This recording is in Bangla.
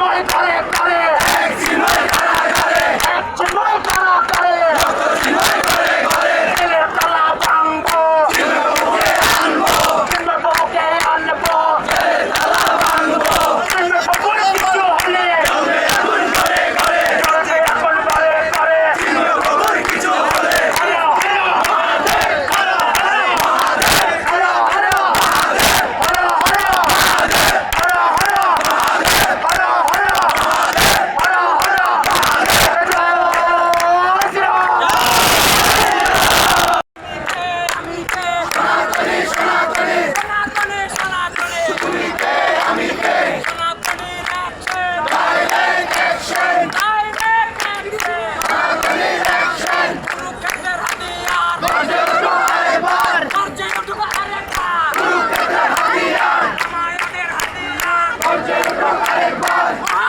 নয় তারে তারে হাতিয়ার